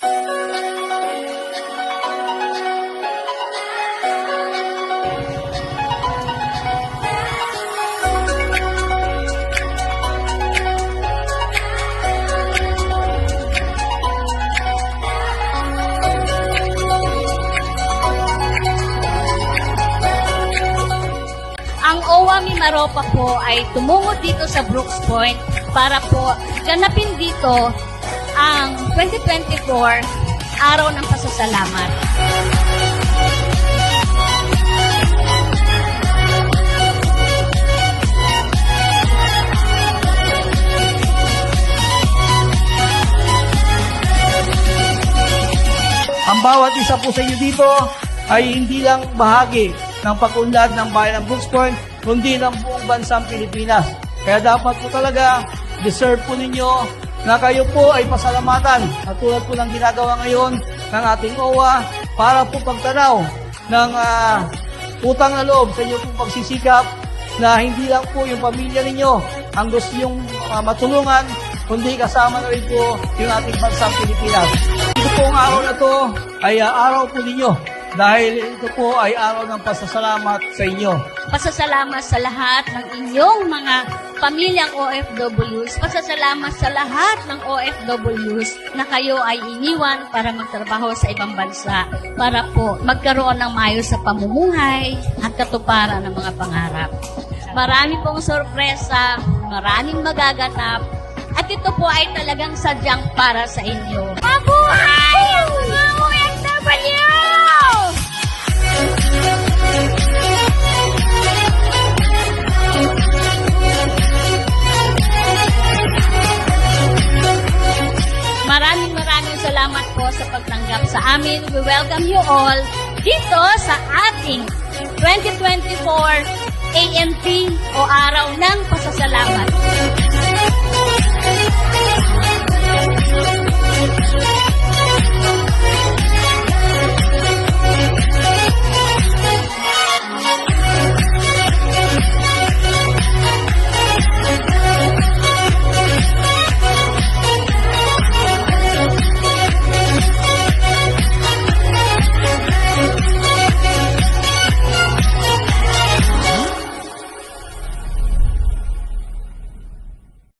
Ang OWA Mimaropa po ay tumungo dito sa Brooks Point para po ganapin dito ang 2024 Araw ng Pasasalamat. Ang bawat isa po sa inyo dito ay hindi lang bahagi ng pag-unlad ng bayan ng Brooks kundi ng buong bansang Pilipinas. Kaya dapat po talaga deserve po ninyo na kayo po ay pasalamatan at tulad po ng ginagawa ngayon ng ating OWA para po pagtanaw ng ah, utang na loob sa inyong pagsisikap na hindi lang po yung pamilya ninyo ang gusto nyong ah, matulungan, kundi kasama na rin po yung ating bansang Pilipinas. Ito pong araw na to ay ah, araw po ninyo dahil ito po ay araw ng pasasalamat sa inyo. Pasasalamat sa lahat ng inyong mga pamilyang OFWs. Pasasalamat sa lahat ng OFWs na kayo ay iniwan para magtrabaho sa ibang bansa para po magkaroon ng maayos sa pamumuhay at katuparan ng mga pangarap. Marami pong sorpresa, maraming magaganap, at ito po ay talagang sadyang para sa inyo. Mabuhay sa pagtanggap sa amin. We welcome you all dito sa ating 2024 AMP o Araw ng Pasasalamat.